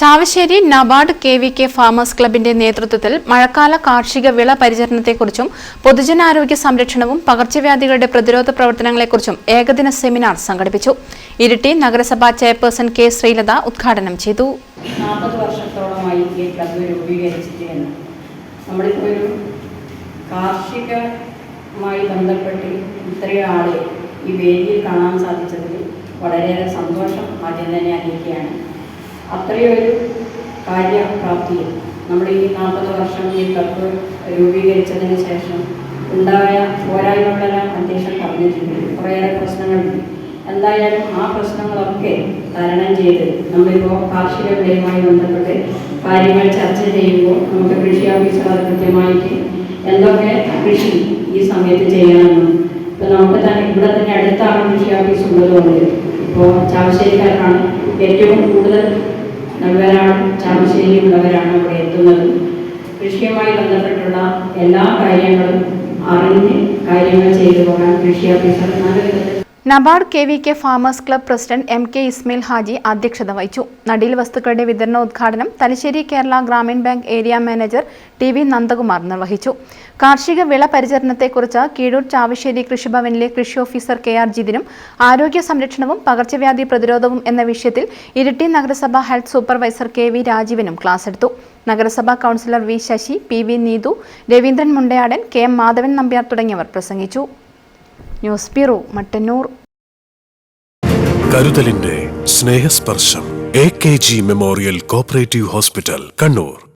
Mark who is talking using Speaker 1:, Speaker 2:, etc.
Speaker 1: Chavassery NABARD K V K farmers ക്ലബിന്റെ നേതൃത്വത്തിൽ മഴക്കാല കാർഷിക വിള പരിചരണത്തെക്കുറിച്ചും പൊതുജനാരോഗ്യ സംരക്ഷണവും പകർച്ചവ്യാധികളുടെ പ്രതിരോധ പ്രവർത്തനങ്ങളെക്കുറിച്ചും ഏകദിന സെമിനാർ സംഘടിപ്പിച്ചു. ഇരിട്ടി നഗരസഭാ ചെയർപേഴ്സൺ കെ ശ്രീലത ഉദ്ഘാടനം ചെയ്തു.
Speaker 2: വർഷത്തോളമായി ഈ ക്ലബ്ബ് രൂപീകരിച്ചിട്ട് എന്ന് നമ്മളിപ്പോൾ കാർഷികമായി ബന്ധപ്പെട്ട് ഇത്രയും ആളെ ഈ വേദിയിൽ കാണാൻ സാധിച്ചതിൽ വളരെയേറെ സന്തോഷം ആദ്യം തന്നെ അറിയിക്കുകയാണ്. അത്രയൊരു കാര്യപ്രാപ്തിയിൽ നമ്മുടെ ഈ നാൽപ്പത് വർഷം ഈ ക്ലബ്ബ് രൂപീകരിച്ചതിന് ശേഷം ഉണ്ടായ പോരായ്മകളെല്ലാം അധ്യക്ഷൻ പറഞ്ഞിട്ടുണ്ട്. കുറേയേറെ പ്രശ്നങ്ങളുണ്ട്. എന്തായാലും ആ പ്രശ്നങ്ങളൊക്കെ തരണം ചെയ്ത് നമ്മളിപ്പോൾ കാർഷിക വിളയുമായി ബന്ധപ്പെട്ട് കാര്യങ്ങൾ ചർച്ച ചെയ്യുമ്പോൾ നമുക്ക് കൃഷി ഓഫീസർ അത് കൃത്യമായിട്ട് എന്തൊക്കെ കൃഷി ഈ സമയത്ത് ചെയ്യണമെന്നും ഇപ്പം നമുക്ക് തന്നെ ഇവിടെ തന്നെ അടുത്താണ് കൃഷി ഓഫീസ് ഉള്ളതുകൊണ്ട് ഇപ്പോൾ ചാവശ്ശേരിക്കാരാണ് ഏറ്റവും കൂടുതൽ നല്ലവരാണ് ചാമശ്ശേരിയുള്ളവരാണ് ഇവിടെ എത്തുന്നത്. കൃഷിയുമായി ബന്ധപ്പെട്ടുള്ള എല്ലാ കാര്യങ്ങളും അറിഞ്ഞ് കാര്യങ്ങൾ ചെയ്തു പോകാൻ കൃഷി ഓഫീസർ നല്ല
Speaker 1: NABARD K V K farmers club president M K Ismail Haji അധ്യക്ഷത വഹിച്ചു. നടീൽ വസ്തുക്കളുടെ വിതരണ ഉദ്ഘാടനം Thalassery Kerala Grameen bank area manager T V Nandakumar നിർവഹിച്ചു. കാർഷിക വിള പരിചരണത്തെക്കുറിച്ച് കീഴൂർ ചാവശ്ശേരി കൃഷിഭവനിലെ കൃഷി ഓഫീസർ കെ ആർ ജിതിനും ആരോഗ്യ സംരക്ഷണവും പകർച്ചവ്യാധി പ്രതിരോധവും എന്ന വിഷയത്തിൽ ഇരിട്ടി നഗരസഭ ഹെൽത്ത് സൂപ്പർവൈസർ കെ വി രാജീവനും ക്ലാസ് എടുത്തു. നഗരസഭാ councillor V Sasi P V Neethu Raveendran Mundayadan K M Madhavan Nambiar തുടങ്ങിയവർ പ്രസംഗിച്ചു. News bureau Mattannur.
Speaker 3: കരുതലിന്റെ Snehasparsham A K G memorial cooperative hospital Kannur.